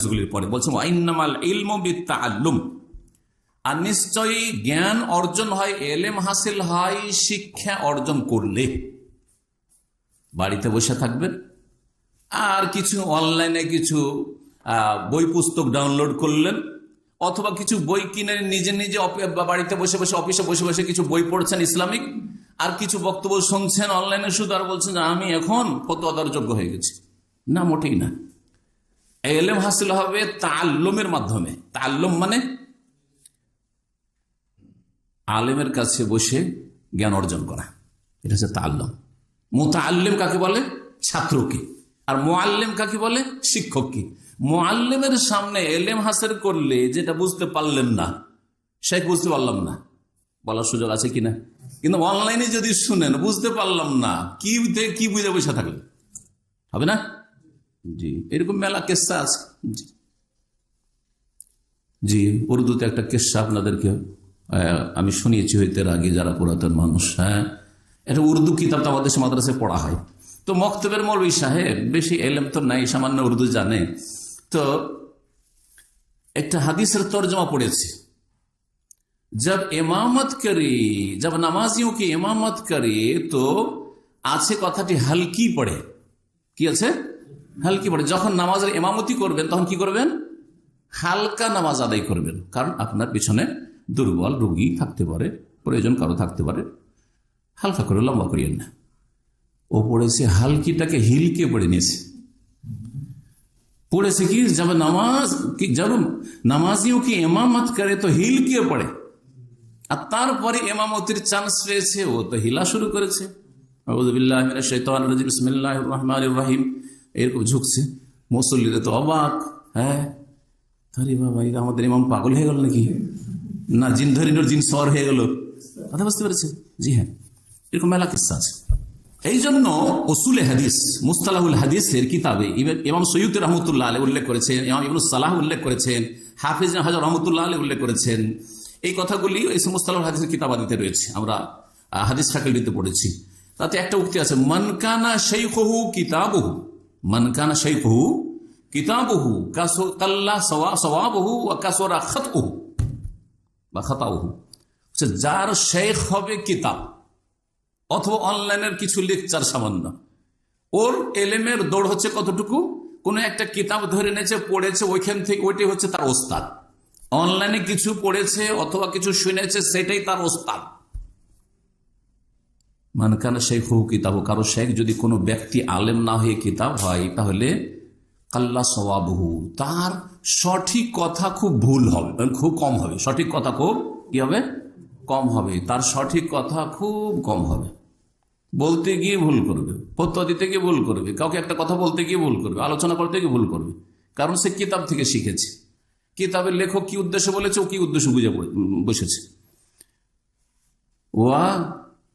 হাদিসগুলির পরে আর নিশ্চয়ই জ্ঞান অর্জন হয়, এলেম হাসিল হয়, শিক্ষা অর্জন করলে। বাড়িতে বসে থাকবেন। আর কিছু অনলাইনে কিছু বই পুস্তক ডাউনলোড করলেন, অথবা কিছু বই কিনে নিজে নিজে বাড়িতে বসে বসে, অফিসে বসে বসে কিছু বই পড়ছেন ইসলামিক, আর কিছু বক্তব্য শুনছেন অনলাইনে শুধু, আর বলছেন আমি এখন ফতোয়াদার যোগ্য হয়ে গেছি। না, মোটেই না। এলেম হাসিল হবে তাল্লুমের মাধ্যমে। তাল্লুম মানে আলেমের কাছে বসে জ্ঞান অর্জন করা। এটা হচ্ছে তাল্লম মোতাল্লিম কাকে বলে? ছাত্রকে। আর মোয়াল্লিম কাকে বলে? শিক্ষককে। মোয়াল্লিমের সামনে এলেম হাসিল করলে যেটা বুঝতে পারলেন না, শেখ বুঝতে পারলাম না। বলার সুযোগ আছে কিনা? কিন্তু অনলাইনে যদি শুনেন, বুঝতে পারলাম না, কি কি বুঝে বসে থাকলে হবে না? জি এরকম মেলা কেসা আছে জি জি উর্দুতে একটা কেসা আপনাদেরকে আহ, আমি শুনিয়েছি হইতে এর আগে যারা পুরাতন মানুষ হ্যাঁ এটা উর্দু কিতাব তো আমাদের দেশে মাদ্রাসায় পড়া হয় তো মক্তবের মৌলবী সাহেব বেশি এলেম তো নাই সামান্য উর্দু জানে তো একটা হাদিসের তর্জমা পড়েছে जब इमामत करे जब नमाजियों की इमामत करे তো আছে কথাটি হালকি পড়ে কি আছে হালকি পড়ে। যখন নামাজের এমামতি করবেন, তখন কি করবেন? হালকা নামাজ আদায় করবেন। কারণ আপনার পিছনে দুর্বল রুগী থাকতে পারে, প্রয়োজন কারও থাকতে পারে। হালকা করে, লম্বা করিয়েন না। ও পড়েছে হালকিটাকে হিলকে পড়ে নিয়েছে। পড়েছে কি? যাবে নামাজ কি? জানুন, নামাজিও কি এমামত করে তো হিলকে পড়ে। আর তারপরে এমামতির চান্স পেয়েছে, ও তো হিলা শুরু করেছে। এরকম ঝুঁকছে। মুসল্লিরা তো অবাক হ্যাঁ? আরে বাবা এটা আমাদের ইমাম পাগল হয়ে গেল নাকি? না, জিন ধরিনোর জিন সর হয়ে গেল। কথা বুঝতে পেরেছে? জি হ্যাঁ। এরকম মেলা কিস্সা আছে? এই জন্য ওসুলে হাদিস, মুস্তালাহুল হাদিসের কিতাবে ইমা- ইমাম সৈয়দ রহমতুল্লাহ আলী উল্লেখ করেছেন, ইমাম ইবনুল সালাহ উল্লেখ করেছেন, হাফিজ হাজার রহমতুল্লাহ আলী উল্লেখ করেছেন। এই কথাগুলি এই মুস্তালাহুল হাদিসের কিতাবাদিতে রয়েছে। আমরা হাদিস ফ্যাকাল্টিতে পড়েছি। তাতে একটা উক্তি আছে মনকানা শৈখহু কিতাবহু। মনকানা শৈখহু কিতাবহু কাসো কাল্লা সওয়া সওয়াবহু ওয়া কাসরা খাতহু বা হচ্ছে যার শেখ হবে কিতাব, অথবা অনলাইনের কিছু লেকচার সামান্য, ওর এলেমের দৌড় হচ্ছে কতটুকু? কোন একটা কিতাব ধরে নেছে, পড়েছে, ওইখান থেকে, ওইটাই হচ্ছে তার ওস্তাদ। অনলাইনে কিছু পড়েছে, অথবা কিছু শুনেছে, সেটাই তার ওস্তাদ। মানকানা শেখ হু কিতাব, কারও শেখ যদি কোনো ব্যক্তি আলেম না হয়ে কিতাব হয়, তাহলে কাল্লা সবাবহু তার সঠিক কথা খুব ভুল হবে মানে খুব কম হবে। সঠিক কথা খুব কি হবে? কম হবে। তার সঠিক কথা খুব কম হবে। বলতে গিয়ে ভুল করবে, ফতোয়া দিতে গিয়ে ভুল করবে, কাউকে একটা কথা বলতে গিয়ে ভুল করবে, আলোচনা করতে গিয়ে ভুল করবে। কারণ সে কিতাব থেকে শিখেছে। কিতাবের লেখক কি উদ্দেশ্য বলেছে ও কি উদ্দেশ্য বুঝে বসেছে। ওয়া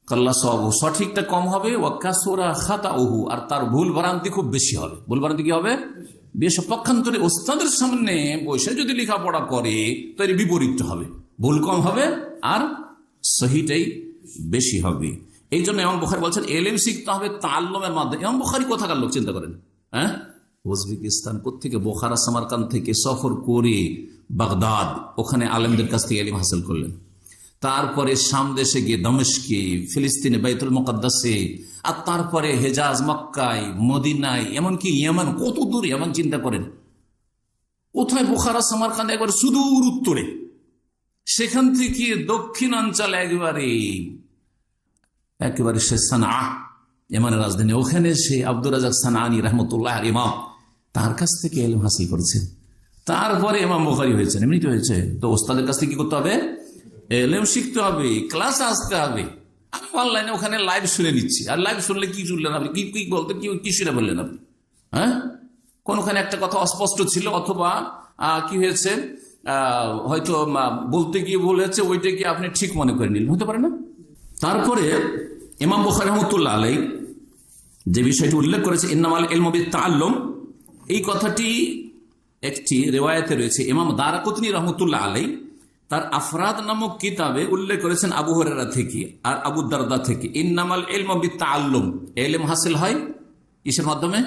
কাল্লা সব সঠিকটা কম হবে, ওয়া কাসোরা খাতা ওহু আর তার ভুল ভ্রান্তি খুব বেশি হবে। ভুল ভ্রান্তি কি হবে? বেশ পক্ষান্তরে ওস্তাদের সামনে বসে যদি লেখাপড়া করে তো এর বিপরীত হবে। ভুল কম হবে, আর সহিটাই বেশি হবে। এই জন্য এমন বুখারি বলছেন, এলেম শিখতে হবে তাল্লমের মাধ্যমে। এমন বুখারি কোথাকার লোক, চিন্তা করেন। হ্যাঁ? উজবেকিস্তান থেকে বোখারা সামারকান থেকে সফর করে বাগদাদ, ওখানে আলেমদের কাছ থেকে এলিম হাসিল করলেন। তারপরে শাম দেশে গিয়ে দমস্কে, ফিলিস্তিনে বাইতুল মোকাদ্দাসে, আর তারপরে হেজাজ মক্কায়, মদিনায়, এমনকি ইয়েমান, কত দূর এমন চিন্তা করেন। কোথায় বোখারা, সামারকান্দ একবার সুদূর উত্তরে। সেখান থেকে দক্ষিণাঞ্চল একবারে, একেবারে সে সানা এমানের রাজধানী। ওখানে সে আব্দুর রাজাক সানানি রহমতুল্লাহ ইমাম, তার কাছ থেকে এলম হাসিল করেছেন। তারপরে ইমাম বুখারি হয়েছেন, এমনিতে হয়েছে। তো ওস্তাদের কাছ থেকে কি করতে হবে? এলেম শিখতে হবে ক্লাস আসতে হবে। আমি অনলাইনে ওখানে লাইভ শুনে নিচ্ছি। আর লাইভ শুনলে কি শুনলেন আপনি? কি কি বলতে কি কি শুনে বললেন আপনি? হ্যাঁ? কোনখানে একটা কথা অস্পষ্ট ছিল অথবা কি হয়েছে? হয়তো বলতে গিয়ে হয়েছে, ওইটা কি আপনি ঠিক মনে করে নিলেন? হতে পারে না? তারপরে ইমাম বুখারি রহমতুল্লাহ আলাই যে বিষয়টি উল্লেখ করেছে, ইন্নামাল ইলমবি তাল্লম এই কথাটি একটি রেওয়ায়তে রয়েছে। ইমাম দারাকুতনি রহমতুল্লাহ আলাই তার আফরাদ নামক কিতাবে উল্লেখ করেছেন আবু হরেরা থেকে আর আবু দারদা থেকে। ইন্নামাল ইলমবি তাল্লম এলেম হাসিল হয় ইসের মাধ্যমে?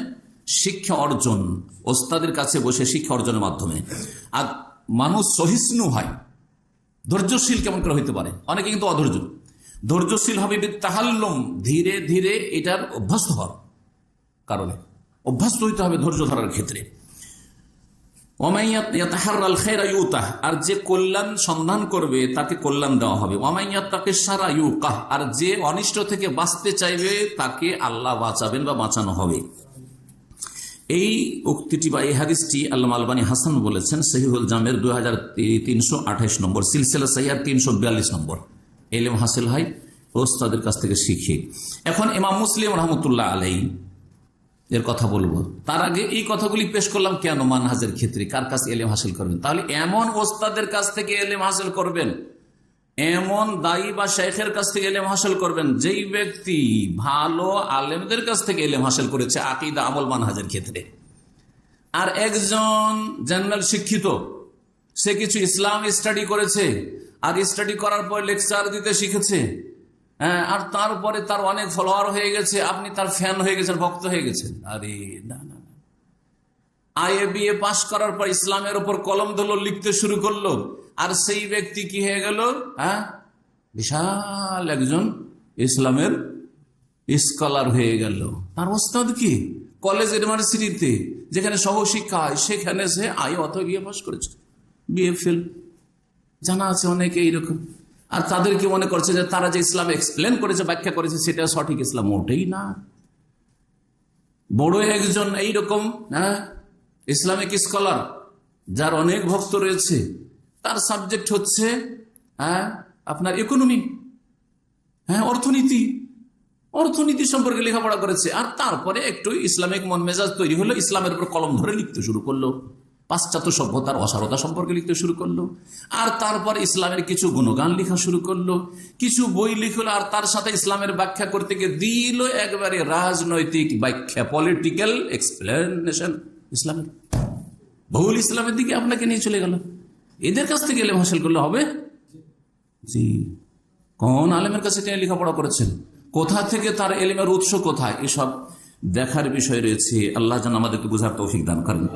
শিক্ষা অর্জন। ওস্তাদের কাছে বসে শিক্ষা অর্জনের মাধ্যমে। আর মানুষ সহিষ্ণু হয়। ধৈর্যশীল কেমন করে হইতে পারে? অনেকে কিন্তু অধৈর্য। ধৈর্যশীল হবে তাহাল্লুম ধীরে ধীরে এটার অভ্যস্ত হওয়ার কারণে। অভ্যস্ত হইতে হবে ধৈর্য ধরার ক্ষেত্রে। আর যে কল্যাণ সন্ধান করবে, তাকে কল্যাণ দেওয়া হবে। ওমাইয়াত তাকে সারা ইউকাহ, আর যে অনিষ্ট থেকে বাঁচতে চাইবে, তাকে আল্লাহ বাঁচাবেন বা বাঁচানো হবে। এই উক্তিটি বা এই হাদিসটি আল্লাহ আলবানী হাসান বলেছেন, সহিহুল জামের দুই হাজার তিনশো আঠাইশ নম্বর, সিলসিলা সাইয়ার তিনশো বিয়াল্লিশ নম্বর। এলেম হাসিল হয় ওস্তাদের কাছ থেকে শিখে। এখন ইমাম মুসলিম রহমতুল্লাহ আলাই এর কথা বলব। তার আগে এই কথাগুলি পেশ করলাম কেন মানহাজের ক্ষেত্রে? কার কাছে এলেম হাসিল করবেন? তাহলে এমন ওস্তাদের কাছ থেকে এলেম হাসিল করবেন, এমন দায়ী বা শেখের কাছ থেকে এলেম হাসিল করবেন, যেই ব্যক্তি ভালো আলেমদের কাছ থেকে এলেম হাসিল করেছে আকিদা আমল মানহাজের ক্ষেত্রে। আর একজন জেনারেল শিক্ষিত, সে কিছু ইসলাম স্টাডি করেছে, আর স্টাডি করার পর লেকচার দিতে শিখেছে হ্যাঁ আর তারপরে তার অনেক ফলোয়ার হয়ে গেছে, আপনি তার ফ্যান হয়ে গেছেন, ভক্ত হয়ে গেছেন। আরে, না না আইএ বিএ পাশ করার পর ইসলামের ওপর কলম ধরলো, লিখতে শুরু করল। আর সেই ব্যক্তি কি হয়ে গেল? হ্যাঁ বিশাল একজন ইসলামের স্কলার হয়ে গেল। তার ওস্তাদ কি? কলেজ ইউনিভার্সিটিতে যেখানে সহশিক্ষা হয়, সেখানে সে আই, অত গিয়ে পাশ করেছে। বিএ ফেল জানা আছে অনেকে এইরকম। আর তাদেরকে মনে করছে যে তারা যে ইসলাম এক্সপ্লেন করেছে, ব্যাখ্যা করেছে, সেটা সঠিক ইসলাম ওঠেই না। বড় একজন এইরকম হ্যাঁ ইসলামিক স্কলার যার অনেক ভক্ত রয়েছে, তার সাবজেক্ট হচ্ছে হ্যাঁ আপনার ইকোনমি হ্যাঁ অর্থনীতি। অর্থনীতি সম্পর্কে লেখাপড়া করেছে, আর তারপরে একটু ইসলামিক মন মেজাজ তৈরি হলো, ইসলামের উপর কলম ধরে লিখতে শুরু করল। পাশ্চাত্য সভ্যতার অসারতা সম্পর্কে লিখতে শুরু করল। আর তারপর ইসলামের কিছু গুণগান লেখা শুরু করল। কিছু বই লিখলো আর তার সাথে ইসলামের ব্যাখ্যা করতে গিয়ে দিল একবারে রাজনৈতিক ব্যাখ্যা পলিটিক্যাল এক্সপ্লেনেশন ইসলামের। বহুল ইসলামের দিকে আপনাকে নিয়ে চলে গেল। এদের কাছ থেকে এলেম হাসিল করলে হবে? জি। কোন আলেমের কাছে তিনি লেখাপড়া করেছেন? কোথা থেকে তার এলেমের উৎস কোথায়? এসব দেখার বিষয় রয়েছে। আল্লাহ যেন আমাদেরকে বুঝার তৌফিক দান করেন।